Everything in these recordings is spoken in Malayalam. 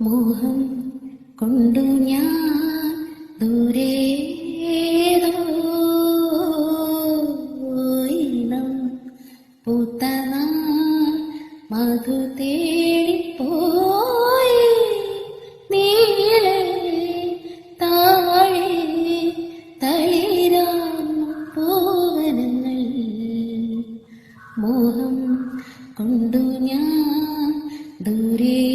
മോഹം കൊണ്ടു ഞാൻ ദൂരേതോ ഇനം പൂത്ത നാൾ മധു തേടിപ്പോയി നീളെ താഴെ തളിരാർന്ന പോവനങ്ങൾ മോഹം കൊണ്ടു ഞാൻ ദൂരേതോ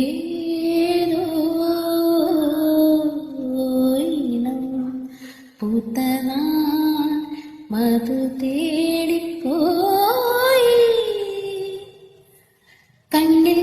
നാൾ മധു തേടിപ്പോയി. കണ്ണിൽ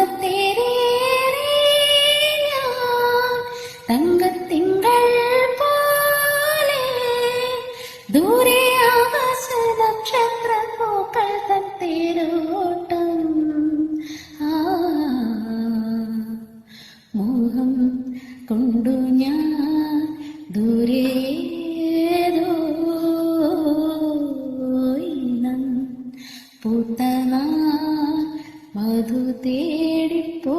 ഞാൻ തങ്കത്തിങ്കൾ പോലെ ദൂരെ ആകാശ നക്ഷത്ര പൂക്കൾ തൻ തേരോട്ടം ആ മോഹം കൊണ്ടു ഞാൻ ദൂരേതോ ഇനം പൂത്ത തേടിപ്പോ